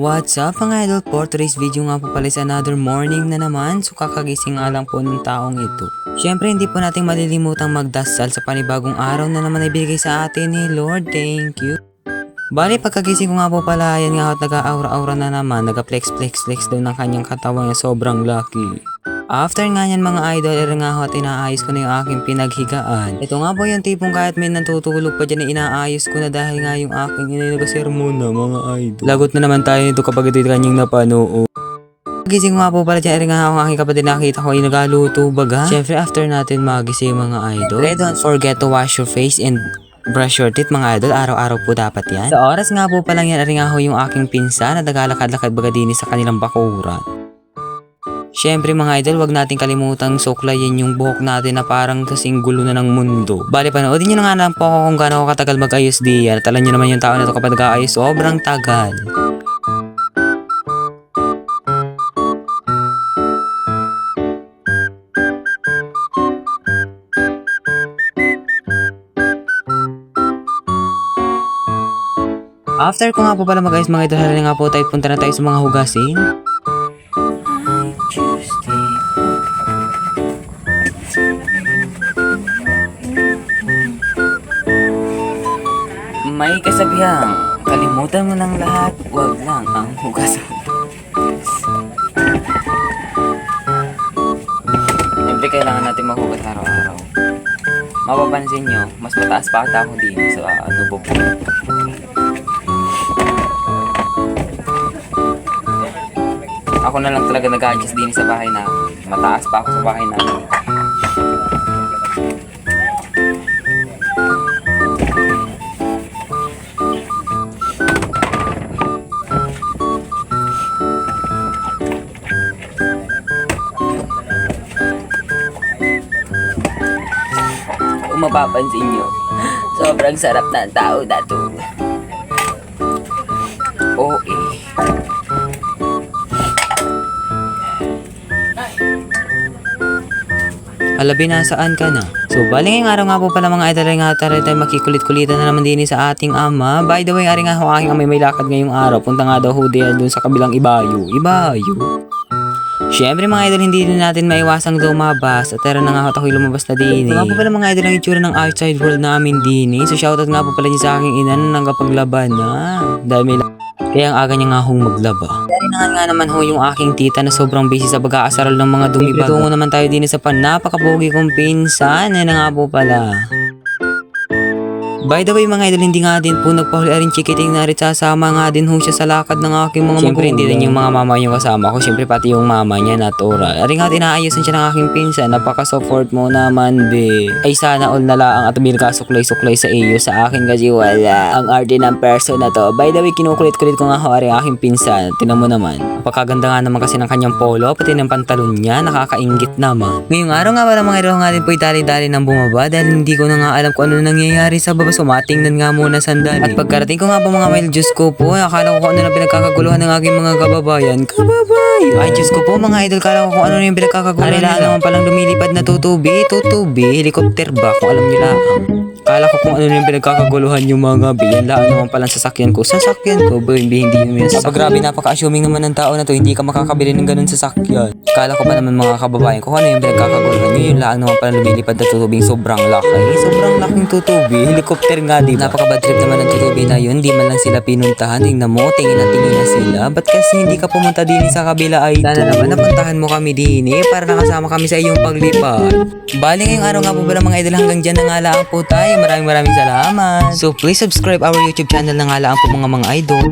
What's up mga idol? For today's video nga po pala is another morning na naman. So kakagising nga lang po ng taong ito. Siyempre hindi po natin malilimutang magdasal sa panibagong araw na naman ay binigay sa atin ni Lord. Thank you. Bali, pagkagising ko nga po pala, yan nga at nag-aura-aura na naman, nag-flex-flex-flex daw ng kanyang katawan niya, sobrang lucky. After nga yan mga idol, ere nga ho at inaayos ko na yung aking pinaghigaan. Ito nga po yung tipong kahit may natutulog pa dyan na inaayos ko na dahil nga yung aking ininagasirmo na mga idol. Lagot na naman tayo nito kapag ito yung kanyang napanood. Gising nga po pala dyan, ere nga ako ang aking kapatid nakita ko ay nagaluto baga. Siyempre after natin magising mga idol, eh, don't forget to wash your face and brush your teeth mga idol, araw-araw po dapat yan. Sa oras nga po palang yan, ere nga ho yung aking pinsan na nagalakad-lakad baga din sa kanilang bakuran. Siyempre mga idol, wag natin kalimutang suklayin yung buhok natin na parang kasing gulo na ng mundo. Bali, panoodin nyo na nga lang po ako kung gaano ako katagal mag-ayos diyan. At alam nyo naman yung tao na to kapag nag-aayos, sobrang tagal. After ko nga po pala mag-ayos mga idol, halala nga po tayo punta na tayo sa mga hugasin. May kasabihang, kalimutan mo ng lahat, wag lang ang hugasan. Siyempre kailangan natin maghugas araw-araw. Mapapansin nyo, mas mataas pa ata ako din sa uh, ko. Ako na lang talaga nag-adjust din sa bahay na mataas pa ako sa bahay namin. Mapapansin nyo, sobrang sarap ng tao na to. Oo eh. Alabi na saan ka na? So, bali ngayong araw nga po pala mga idol nga tayo tayo makikulit-kulitan na naman din sa ating ama. By the way, ari nga ho aking amay may lakad ngayong araw. Punta nga daw ho diyan dun sa kabilang ibayo. Ibayo? Siyempre mga idol, hindi din natin maiwasang lumabas. At tara na nga ako ako'y lumabas na din eh. Nga po pala mga idol ang itsura ng outside world namin din eh. So shoutout nga po pala niya sa aking ina na nangapaglaban na. Dahil may kaya ang aga niya nga hong maglaba. Dahil nga naman ho yung aking tita na sobrang busy sa pag-aasaral ng mga dumibaga. Tungo naman tayo din sa pan napakapogi kong pinsan. Yan na nga po pala. By the way mga idol, hindi nga din po nagpahuli rin chikiting na rin sasama nga din ho siya sa lakad ng aking mga Siyempre hindi din yung mga mama yung kasama ko. Siyempre pati yung mama niya natura. Ari nga tinaayosan siya ng aking pinsan. Napaka-support mo naman be. Ay sana all na lang at bil ka suklay-suklay sa iyo sa akin kasi wala. Ang arte ng person na to. By the way, kinukulit-kulit ko nga ho ari aking pinsan. Tinan mo naman. Napakaganda nga naman kasi ng kanyang polo. Pati ng pantalon niya. Nakakaingit naman. Ngayong araw nga pala mga idol nga din po dali-dali nang bumaba dahil hindi ko na nga alam kung ano nangyayari sa baba. So matingnan nga muna sandali. At pagkarating ko nga po mga mail, Diyos ko po, akala ko kung ano na pinagkakaguluhan ng aking mga kababayan. Kababayan! Ay, Diyos ko po mga idol, kala ko kung ano na yung pinagkakaguluhan nila. naman palang lumilipad na tutubi, tutubi, helicopter ba? Kung alam nila. Kala ko kung ano na yung pinagkakaguluhan yung mga biyan. Laan naman palang sasakyan ko. Sasakyan ko ba? Hindi, hindi yung sasakyan. Grabe, napaka-assuming naman ng tao na to, hindi ka makakabili ng ganun sasakyan. Kala ko pa naman mga kababayan ko, ano yung pinagkakaguluhan nyo, yung laang naman palang lumilipad na tutubing sobrang laki. Sobrang laking tutubi. Helicopter nga, di ba? Napaka-bad trip naman ng tutubi na yun. Di man lang sila pinuntahan. Tingnan mo, tingin na tingin na sila. Ba't kasi hindi ka pumunta din sa kabila ay Sana naman napuntahan mo kami din eh, para nakasama kami sa iyong paglipad. Bali ngayong araw nga po pala mga idol hanggang dyan na nga lang po tayo. Maraming maraming salamat. So please subscribe our YouTube channel na nga lang po mga mga idol.